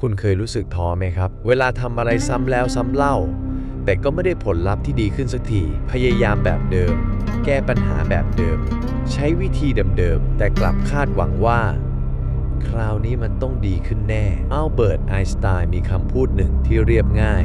คุณเคยรู้สึกท้อไหมครับ เวลาทำอะไรซ้ำแล้วซ้ำเล่า แต่ก็ไม่ได้ผลลัพธ์ที่ดีขึ้นสักที พยายามแบบเดิม แก้ปัญหาแบบเดิม ใช้วิธีเดิมๆ แต่กลับคาดหวังว่า คราวนี้มันต้องดีขึ้นแน่ อัลเบิร์ต ไอน์สไตน์มีคำพูดหนึ่งที่เรียบง่าย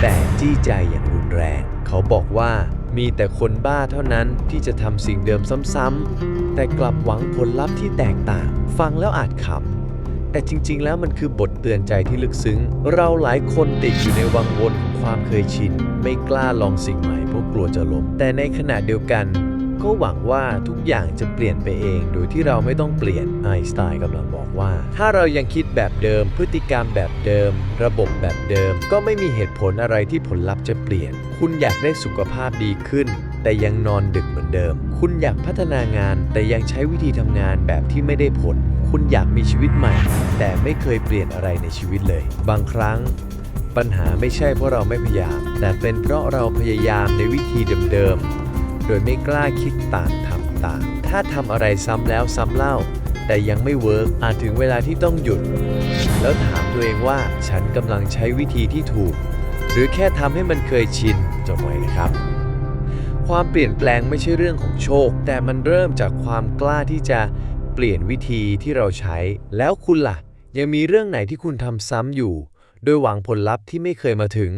แต่จี้ใจอย่างรุนแรง เขาบอกว่ามีแต่คนบ้าเท่านั้นที่จะทำสิ่งเดิมซ้ำๆแต่กลับหวังผลลัพธ์ที่แตกต่าง ฟังแล้วอาจขำ แต่จริง ๆ แล้วมันคือบทเตือนใจที่ลึกซึ้ง เราหลายคนติดอยู่ในวังวนของความเคยชิน ไม่กล้าลองสิ่งใหม่เพราะกลัวจะล้มแต่ในขณะเดียวกัน ก็หวังว่าทุกอย่างจะเปลี่ยนไปเอง โดยที่เราไม่ต้องเปลี่ยนไอน์สไตน์กำลังบอกว่า ถ้าเรายังคิดแบบเดิม พฤติกรรมแบบเดิม ระบบแบบเดิม ก็ไม่มีเหตุผลอะไรที่ผลลัพธ์จะเปลี่ยน คุณอยากได้สุขภาพดีขึ้น แต่ยังนอนดึกเหมือนเดิม คุณอยากพัฒนางานแต่ยังใช้วิธีทำงานแบบที่ไม่ได้ผล คุณอยากมีชีวิตใหม่ แต่ไม่เคยเปลี่ยนอะไรในชีวิตเลย บางครั้ง ปัญหาไม่ใช่เพราะเราไม่พยายาม แต่เป็นเพราะเราพยายามในวิธีเดิมๆ โดยไม่กล้าคิดต่างทำต่าง ถ้าทำอะไรซ้ำแล้วซ้ำเล่า แต่ยังไม่เวิร์กอาจถึงเวลาที่ต้องหยุด แล้วถามตัวเองว่าฉันกำลังใช้วิธีที่ถูก หรือแค่ทำให้มันเคยชินจบไว้นะครับ ความเปลี่ยนแปลงไม่ใช่เรื่องของโชค แต่มันเริ่มจากความกล้าที่จะเปลี่ยนวิธีที่เราใช้ แล้วคุณล่ะ ยังมีเรื่องไหนที่คุณทำซ้ำอยู่ โดยหวังผลลัพธ์ที่ไม่เคยมาถึง